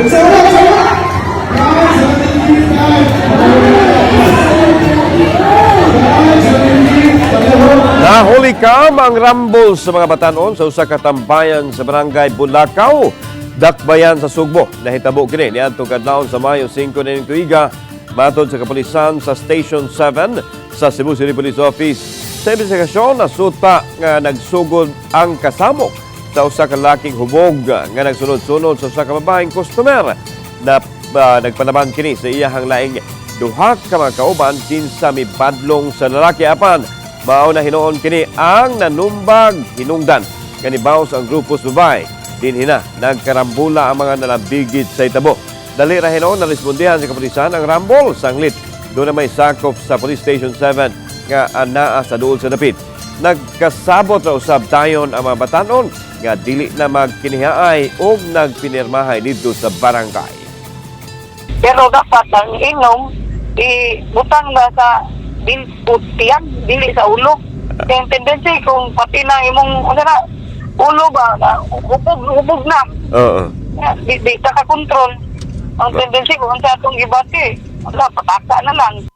Nahuli ka ang rambol sa mga batanon sa usa ka tambayan sa barangay Bulakaw, Dakbayan sa Sugbo. Nahitabo kini ni Antong Kadlaon sa Mayo 5 na tuiga matod sa kapulisan sa Station 7 sa Cebu City Police Office. Sa investigasyon, nasuta nga nagsugod ang kasamok sa usa ka laking hubog nga nagsunod-sunod sa usa ka babaeng customer na uh, nagpanaban kini sa iyahang laing duha ka mga kauban kinsa mipadlong sa lalaki. Apan mao na hinuon kini ang nanumbag hinungdan. Kanibaos ang grupo subay din hina nagkarambula ang mga nalambigit sa itabo. Dali ra hinuon na respondihan sa kapulisan ang rambol sanglit. Doon na may sakop sa police station 7 nga anaa sa duol sa dapit nagkasabot ra usab tayon ang mga batanon nga dili na magkinihaay og nagpinirmahay dito sa barangay Pero dapat ang inom, ibutang na sa bil tiyan, dili sa ulo. Kaya tendency kung pati na imong, ano na, ulo ba, hubog, hubog na. oo Di, di ka kontrol. Ang tendency kung sa atong gibati, wala, pataka na lang.